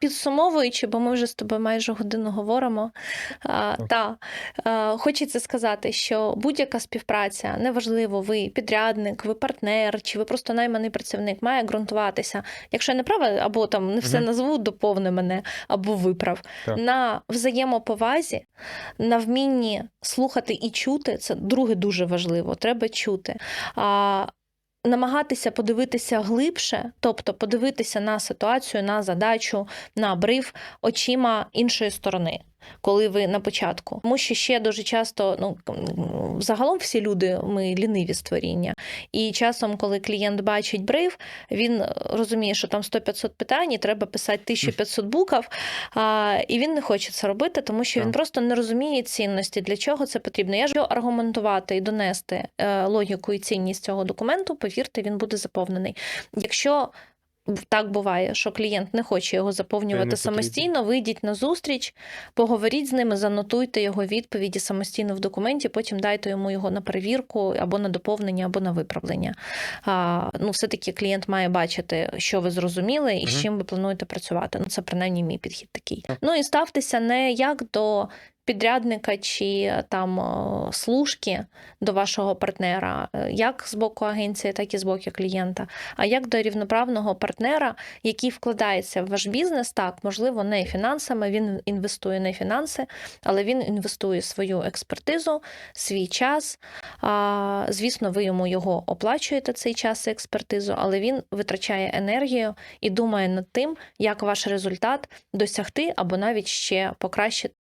підсумовуючи, бо ми вже з тобою майже годину говоримо. А, та, а, хочеться сказати, що будь-яка співпраця, неважливо, ви підрядник, ви партнер, чи ви просто найманий працівник, має ґрунтуватися. Якщо я не права, або там не все назву, доповни мене, або виправ. Так. На взаємоповазі, на вмінні слухати і чути, це друге дуже важливо. Треба чути. А, намагатися подивитися глибше, тобто подивитися на ситуацію, на задачу, на бриф очима іншої сторони. Коли ви на початку, тому що ще дуже часто, ну загалом всі люди ми ліниві створіння. І часом, коли клієнт бачить бриф, він розуміє, що там 100-500 питань, і треба писати 1500 букв, а, і він не хоче це робити, тому що він просто не розуміє цінності, для чого це потрібно. Я ж аргументувати і донести е, логіку і цінність цього документу, повірте, він буде заповнений. Якщо так буває, що клієнт не хоче його заповнювати самостійно. Вийдіть на зустріч, поговоріть з ними, занотуйте його відповіді самостійно в документі, потім дайте йому його на перевірку або на доповнення, або на виправлення. А, ну, все-таки клієнт має бачити, що ви зрозуміли і з чим ви плануєте працювати. Ну, це принаймні мій підхід такий. Ну і ставтеся не як до. Підрядника чи там служки до вашого партнера, е, як з боку агенції, так і з боку клієнта, а як до рівноправного партнера, який вкладається в ваш бізнес, так, можливо, не фінансами, він інвестує не фінанси, але він інвестує свою експертизу, свій час. Звісно, ви йому його оплачуєте цей час і експертизу, але він витрачає енергію і думає над тим, як ваш результат досягти або навіть ще покращити.